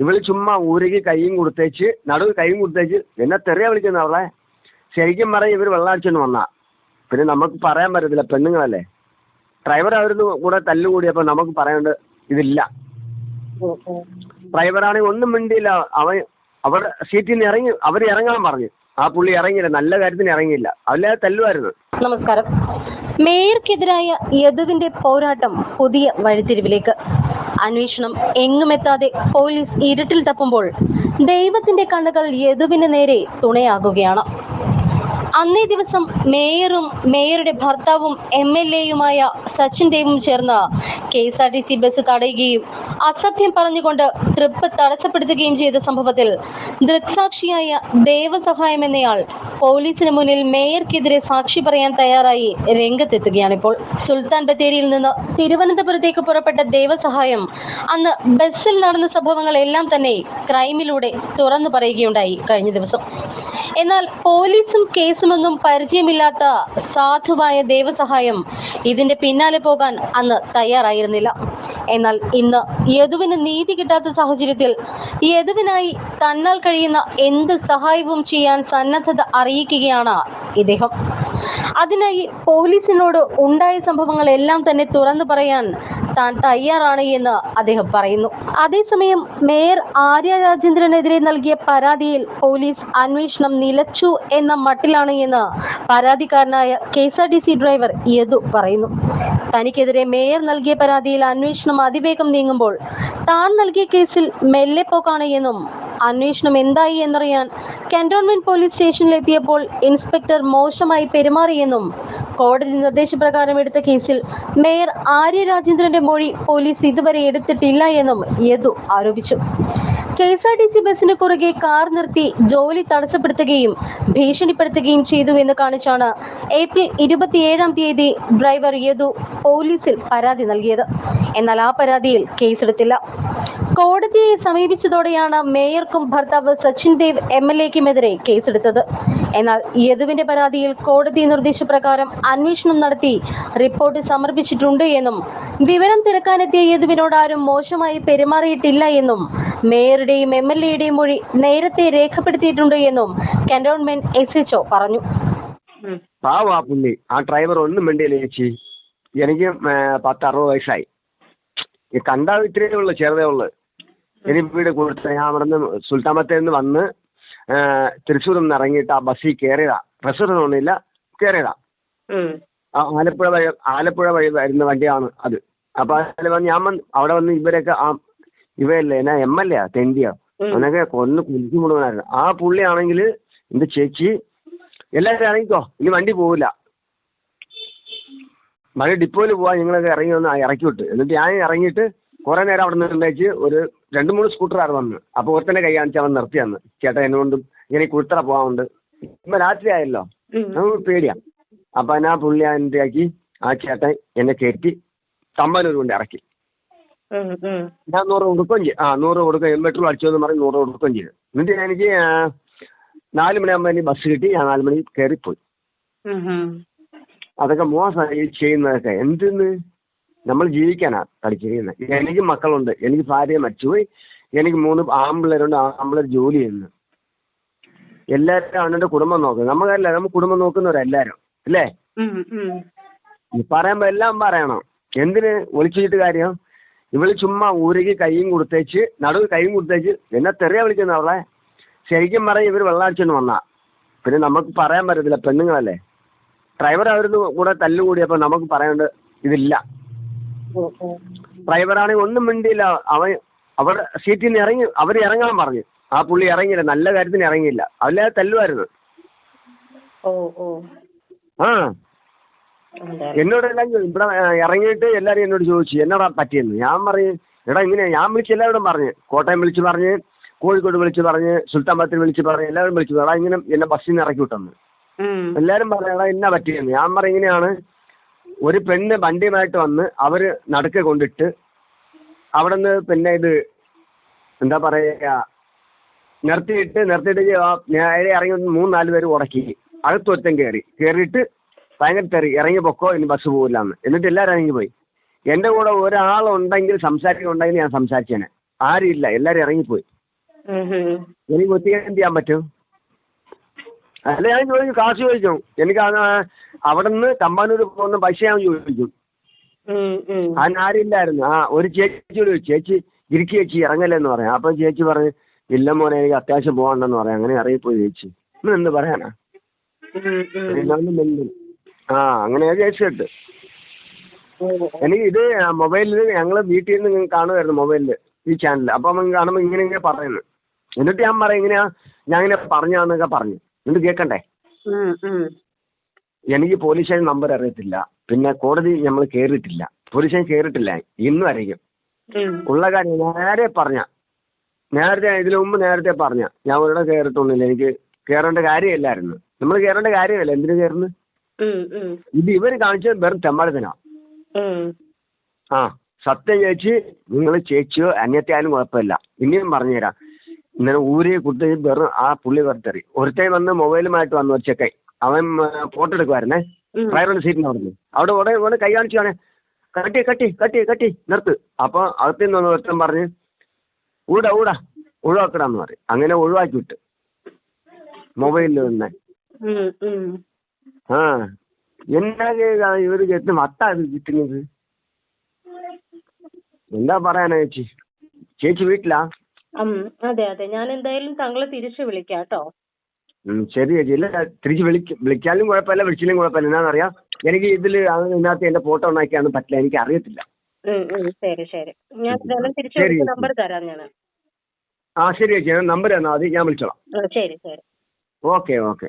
ഇവൾ ചുമ്മാ ഊരക്ക് കൈയും കൊടുത്തേച്ച് നടുവ് കൈയും കൊടുത്തേച്ച് എന്നെ തെറിയ വിളിക്കുന്ന അവളെ? ശരിക്കും പറയും ഇവർ വെള്ളമടിച്ചോണ്ട് വന്നാ. പിന്നെ നമുക്ക് പറയാൻ പറ്റത്തില്ല പെണ്ണുങ്ങളല്ലേ? ഡ്രൈവർ അവരുന്ന് കൂടെ തല്ലുകൂടിയപ്പോ നമുക്ക് പറയാണ്ട് ഇതില്ല. ഡ്രൈവറാണെങ്കിൽ ഒന്നും മിണ്ടിയില്ല അവൻ അവിടെ സീറ്റിൽ നിന്ന് ഇറങ്ങി അവർ ഇറങ്ങാൻ പറഞ്ഞു. ആ പുള്ളി ഇറങ്ങിയില്ല നല്ല കാര്യത്തിന് ഇറങ്ങിയില്ല. അല്ലാതെ തല്ലുമായിരുന്നു. നമസ്കാരം. മേയർക്കെതിരായ യദുവിന്റെ പോരാട്ടം പുതിയ വഴിത്തിരിവിലേക്ക്. അന്വേഷണം എങ്ങുമെത്താതെ പോലീസ് ഇരുട്ടിൽ തപ്പുമ്പോൾ ദൈവത്തിന്റെ കണ്ണുകൾ യദുവിന് നേരെ തുണയാകുകയാണ്. അന്നേ ദിവസം മേയറും മേയറുടെ ഭർത്താവും എം എൽ എയുമായ സച്ചിൻ ദേവും ചേർന്ന് K S R T C bus തടയുകയും അസഭ്യം പറഞ്ഞുകൊണ്ട് ട്രിപ്പ് തടസ്സപ്പെടുത്തുകയും ചെയ്ത സംഭവത്തിൽ ദൃക്സാക്ഷിയായ ദേവസഹായം എന്നയാൾ പോലീസിന് മുന്നിൽ മേയർക്കെതിരെ സാക്ഷി പറയാൻ തയ്യാറായി രംഗത്തെത്തുകയാണിപ്പോൾ സുൽത്താൻ ബത്തേരിയിൽ നിന്ന് തിരുവനന്തപുരത്തേക്ക് പുറപ്പെട്ട ദേവസഹായം അന്ന് ബസ്സിൽ നടന്ന സംഭവങ്ങളെല്ലാം തന്നെ ക്രൈമിലൂടെ തുറന്നു പറയുകയുണ്ടായി കഴിഞ്ഞ ദിവസം. എന്നാൽ പോലീസും കേസുമൊന്നും പരിചയമില്ലാത്ത സാധുവായ ദേവസഹായം ഇതിന്റെ പിന്നാലെ പോകാൻ അന്ന് തയ്യാറായിരുന്നില്ല. എന്നാൽ ഇന്ന് യദുവിന് നീതി കിട്ടാത്ത സാഹചര്യത്തിൽ യദുവിനായി തന്നാൽ കഴിയുന്ന എന്ത് സഹായവും ചെയ്യാൻ സന്നദ്ധത അറിയിക്കുകയാണ് ഇദ്ദേഹം. അതിനായി പോലീസിനോട് ഉണ്ടായ സംഭവങ്ങളെല്ലാം തന്നെ തുറന്നു പറയാൻ താൻ തയ്യാറാണ് എന്ന് അദ്ദേഹം പറയുന്നു. അതേസമയം മേയർ ആര്യ രാജേന്ദ്രനെതിരെ നൽകിയ പരാതിയിൽ പോലീസ് അന്വേഷണം നിലച്ചു എന്ന മട്ടിലാണ് എന്ന് പരാതിക്കാരനായ K S R T C driver Yadu പറയുന്നു. തനിക്കെതിരെ മേയർ നൽകിയ പരാതിയിൽ അന്വേഷണം അതിവേഗം നീങ്ങുമ്പോൾ താൻ നൽകിയ കേസിൽ മെല്ലെ പോക്കാണ് എന്നും അന്വേഷണം എന്തായി എന്നറിയാൻ കന്റോൺമെന്റ് പോലീസ് സ്റ്റേഷനിലെത്തിയപ്പോൾ ഇൻസ്പെക്ടർ മോശമായി പെരുമാറിയെന്നും കോടതി നിർദ്ദേശപ്രകാരം എടുത്ത കേസിൽ മേയർ ആര്യ രാജേന്ദ്രന്റെ മൊഴി പോലീസ് ഇതുവരെ എടുത്തിട്ടില്ല എന്നും യദു ആരോപിച്ചു. K S R T C ബസിന് കുറുകെ കാർ നിർത്തി ജോലി തടസ്സപ്പെടുത്തുകയും ഭീഷണിപ്പെടുത്തുകയും ചെയ്തു എന്ന് കാണിച്ചാണ് ഏപ്രിൽ ഇരുപത്തിയേഴാം തീയതി ഡ്രൈവർ യദു പോലീസിൽ പരാതി നൽകിയത്. എന്നാൽ ആ പരാതിയിൽ കേസെടുത്തില്ല. കോടതിയെ സമീപിച്ചതോടെയാണ് മേയർക്കും ഭർത്താവ് സച്ചിൻ ദേവ് എം എൽ എക്കുമെതിരെ കേസെടുത്തത്. എന്നാൽ യദുവിന്റെ പരാതിയിൽ കോടതി നിർദ്ദേശപ്രകാരം അന്വേഷണം നടത്തി റിപ്പോർട്ട് സമർപ്പിച്ചിട്ടുണ്ട് എന്നും വിവരം തിരക്കാനെത്തിയ യദുവിനോട് ആരും മോശമായി പെരുമാറിയിട്ടില്ല എന്നും മേയറുടെയും എം എൽ എയുടെയും മൊഴി നേരത്തെ രേഖപ്പെടുത്തിയിട്ടുണ്ട് എന്നും കന്റോൺമെന്റ് എസ് എച്ച്ഒ പറഞ്ഞു. ആ ഡ്രൈവർ ഒന്നും എനിക്ക് പത്ത് അറുപത് വയസ്സായി. കണ്ടാൽ ഇത്രയേ ഉള്ളു ചെറുതേ ഉള്ളു. എനിക്ക് വീട് കൊടുത്ത ഞാൻ അവിടെ നിന്ന് സുൽത്താമത്തിൽ നിന്ന് വന്ന് തൃശ്ശൂർ തൃശ്ശൂരിൽ നിന്ന് ഇറങ്ങിയിട്ട് ആ ബസ്സിൽ കയറിയതാ ഡ്രസ്സർ തോന്നിയില്ല കയറിയതാ ആ ആലപ്പുഴ വഴി ആലപ്പുഴ വഴി വരുന്ന വണ്ടിയാണ് അത്. അപ്പൊ അതിൽ വന്ന് ഞാൻ വന്ന് അവിടെ വന്ന് ഇവരൊക്കെ ആ ഇവയല്ലേ എന്നാ എം എൽ എ തെണ്ടിയാ? അവനൊക്കെ കൊന്ന് കുലിച്ചു മുഴുവനായിരുന്നു. ആ പുള്ളിയാണെങ്കിൽ എന്റെ ചേച്ചി എല്ലാവരും ഇറങ്ങിക്കോ ഇനി വണ്ടി പോവില്ല. മഴ ഡിപ്പോയിൽ പോവാൻ നിങ്ങളൊക്കെ ഇറങ്ങി വന്ന് ഇറക്കി വിട്ട്. എന്നിട്ട് ഞാൻ ഇറങ്ങിയിട്ട് കുറെ നേരം അവിടെ നിന്ന് ഒരു രണ്ട് മൂന്ന് സ്കൂട്ടറാണ് വന്ന് അപ്പോൾ ഒരുത്തന്നെ കൈ കാണിച്ച് അവൻ നിർത്തി അന്ന്. ചേട്ടാ എന്നോണ്ട് ഇങ്ങനെ കുഴുത്തറ പോകാറുണ്ട് ഇപ്പം രാത്രി ആയല്ലോ. നമുക്ക് പേടിയാ. അപ്പം എന്നാ പുള്ളി എന്റെ ആക്കി ആ ചേട്ടൻ എന്നെ കയറ്റി തമ്പാനൂർ കൊണ്ട് ഇറക്കി ഞാൻ നൂറ് കൊടുക്കുകയും ചെയ്യും ആ നൂറ് കൊടുക്കുകയും പെട്രോൾ അടിച്ചു എന്ന് പറഞ്ഞ് നൂറ് കൊടുക്കുകയും ചെയ്തു. എന്നിട്ട് ഞാൻ എനിക്ക് നാല് മണിയാകുമ്പോൾ എനിക്ക് ബസ് കിട്ടി. ഞാൻ നാല് മണി കയറിപ്പോയി. അതൊക്കെ മോശമായി ചെയ്യുന്നതൊക്കെ എന്തിന്ന്? നമ്മൾ ജീവിക്കാനാ കളിച്ചിരിക്കുന്നത് എനിക്ക് മക്കളുണ്ട്. എനിക്ക് ഭാര്യ മരിച്ചുപോയി. എനിക്ക് മൂന്ന് ആമ്പിള്ളേരുണ്ട് ആമ്പിള്ളേർ ജോലി ചെയ്യുന്നു. എല്ലാവരും അവന്റെ കുടുംബം നോക്കുന്നത് നമ്മളല്ല നമ്മൾ കുടുംബം നോക്കുന്നവരെല്ലാരും അല്ലേ? പറയുമ്പോ എല്ലാം പറയണം. എന്തിന് ഒളിച്ചിട്ട് കാര്യം? ഇവൾ ചുമ്മാ ഊരുകി കൈയും കൊടുത്തേച്ച് നടുവ് കൈയും കൊടുത്തേച്ച് എന്നെ തെറിയ വിളിക്കുന്ന അവളെ. ശരിക്കും പറയും ഇവർ വെള്ളാഴ്ച വന്നാ. പിന്നെ നമുക്ക് പറയാൻ പറ്റത്തില്ല. പെണ്ണുങ്ങളല്ലേ? ഡ്രൈവർ അവരുന്ന് കൂടെ തല്ലുകൂടിയപ്പോ നമുക്ക് പറയാണ്ട് ഇതില്ല. ഡ്രൈവറാണെങ്കിൽ ഒന്നും മിണ്ടിയില്ല. അവൻ അവിടെ സീറ്റിൽ നിന്ന് ഇറങ്ങി അവർ ഇറങ്ങാൻ പറഞ്ഞു. ആ പുള്ളി ഇറങ്ങിയില്ല. നല്ല കാര്യത്തിന് ഇറങ്ങിയില്ല. അല്ലാതെ തല്ലുമായിരുന്നു. ഓ ഓ. ആ. എന്നോട് എല്ലാം ഇവിടെ ഇറങ്ങിയിട്ട് എല്ലാരും എന്നോട് ചോദിച്ചു എന്നോടാ പറ്റിയെന്ന്? ഞാൻ പറഞ്ഞു എടാ ഇങ്ങനെ ഞാൻ വിളിച്ച് എല്ലാവരോടും പറഞ്ഞു. കോട്ടയം വിളിച്ച് പറഞ്ഞ് കോഴിക്കോട് വിളിച്ച് പറഞ്ഞ് സുൽത്താൻബത്തിൽ വിളിച്ച് പറഞ്ഞ് എല്ലാവരും വിളിച്ചു എടാ ഇങ്ങനെ എന്നെ ബസ്സിൽ നിന്ന് ഇറക്കി വിട്ടെന്ന്. എല്ലാവരും പറഞ്ഞു എടാ എന്നാ പറ്റിയെന്ന്? ഞാൻ പറഞ്ഞു ഇങ്ങനെയാണ്. ഒരു പെണ്ണ് വണ്ടിയുമായിട്ട് വന്ന് അവർ നടുക്കെ കൊണ്ടിട്ട് അവിടെ നിന്ന് പിന്നെ ഇത് എന്താ പറയുക നിർത്തിയിട്ട് നിർത്തിയിട്ട് നേരെ ഇറങ്ങി വന്ന് മൂന്ന് നാല് പേര് ഉടക്കി ഒറ്റം കയറി കയറിയിട്ട് ഭയങ്കര തെറി. ഇറങ്ങി പൊക്കോ ഇനി ബസ് പോകില്ല എന്ന് എന്നിട്ട് എല്ലാവരും ഇറങ്ങി പോയി. എന്റെ കൂടെ ഒരാളുണ്ടെങ്കിൽ സംസാരിക്കുന്നുണ്ടെങ്കിൽ ഞാൻ സംസാരിച്ചേനെ. ആരും ഇല്ല എല്ലാരും ഇറങ്ങിപ്പോയി. എനിക്ക് ഒത്തിരി എന്ത് ചെയ്യാൻ പറ്റും? അല്ല ഞാൻ ചോദിക്കും കാശ് ചോദിക്കും. എനിക്ക് അവിടെ നിന്ന് തമ്പാനൂർ പോകുന്ന പൈസ ഞാൻ ചോദിക്കും. അതിന് ആരില്ലായിരുന്നു ആ ഒരു ചേച്ചിയോട് ചേച്ചി ഇരിക്കി ചേച്ചി ഇറങ്ങല്ലെന്ന് പറയാം. അപ്പൊ ചേച്ചി പറഞ്ഞു ഇല്ല മോനെ എനിക്ക് അത്യാവശ്യം പോകണ്ടെന്ന് പറയാം. അങ്ങനെ ഇറങ്ങിപ്പോയി ചേച്ചി. ഇന്ന് എന്ത് പറയാനാ. ആ അങ്ങനെയാ ചേച്ചി കേട്ട് എനിക്ക് ഇത് മൊബൈലിൽ ഞങ്ങൾ വീട്ടിൽ നിന്ന് കാണുമായിരുന്നു മൊബൈലിൽ ഈ ചാനൽ അപ്പം കാണുമ്പോ കാണുമ്പോൾ ഇങ്ങനെ ഇങ്ങനെ പറയുന്നു. എന്നിട്ട് ഞാൻ പറയാം ഇങ്ങനെയാ ഞാൻ ഇങ്ങനെ പറഞ്ഞാന്നൊക്കെ പറഞ്ഞു. എന്നിട്ട് കേൾക്കണ്ടേ. എനിക്ക് പോലീസ് സ്റ്റേഷൻ നമ്പർ അറിയത്തില്ല. പിന്നെ കോടതി നമ്മൾ കയറിയിട്ടില്ല പോലീസ് സ്റ്റേഷൻ ഇന്നും അറിയിക്കും ഉള്ള കാര്യം നേരെ പറഞ്ഞ. നേരത്തെ ഇതിനു മുമ്പ് നേരത്തെ പറഞ്ഞ. ഞാൻ ഒരിടം കയറിട്ടൊന്നുമില്ല എനിക്ക് കയറേണ്ട കാര്യമില്ലായിരുന്നു. നമ്മൾ കയറേണ്ട കാര്യമല്ല? എന്തിനു കയറുന്നു. ഇത് ഇവർ കാണിച്ചത് വെറും തെമ്മാടത്തിനാ. ആ സത്യം ചേച്ചി നിങ്ങൾ ചേച്ചിയോ അന്യത്തെ ആയാലും കുഴപ്പമില്ല. ഇനിയും പറഞ്ഞുതരാം. ഇന്നലെ ഊരി കുട്ടി വെറും ആ പുള്ളി വെറുതെറി ഒരുത്തൻ വന്ന് മൊബൈലുമായിട്ട് വന്നു ഒരു അവൻ ഫോട്ടോ എടുക്കുമായിരുന്നേ ഉം. ഡ്രൈവറുടെ സീറ്റിന് അവിടെ അവിടെ ഉടനെ ഉടനെ കൈ കാണിച്ചാണ് കട്ടി കട്ടി കട്ടി കട്ടി നിർത്ത്. അപ്പോൾ അകത്തു നിന്ന് ഒരുത്തൻ പറഞ്ഞ് ഊടാ ഊടാ ഒഴിവാക്കടാന്ന് പറയും. അങ്ങനെ ഒഴിവാക്കി വിട്ട്. മൊബൈലിൽ നിന്ന്. ആ. എന്നാ ഇവർ എത്തും വട്ടാ ഇത് കിട്ടുന്നത്. എന്താ പറയാനാ ചേച്ചി? ചേച്ചി വീട്ടിലാ? അതെ അതെ. ഞാൻ എന്തായാലും താങ്കളെ തിരിച്ചു വിളിക്കാം കേട്ടോ. ശരി ചേച്ചി. ഇല്ല തിരിച്ച് വിളിക്ക വിളിക്കാനും കുഴപ്പമില്ല വിളിച്ചില്ലെങ്കിൽ കുഴപ്പമില്ല. എന്നാണെന്നറിയാം എനിക്ക് ഇതിൽ ഇതിനകത്ത് എന്റെ ഫോട്ടോ ഉണ്ടാക്കിയാണ് പറ്റില്ല. എനിക്ക് അറിയത്തില്ല. ശരി ശരി. ഞാൻ എന്തായാലും തിരിച്ചു നമ്പർ തരാം ഞാൻ ആ ശരി ചേച്ചി. നമ്പർ തന്നാൽ മതി. ഞാൻ വിളിച്ചോളാം. ശരി ശരി. Okay okay.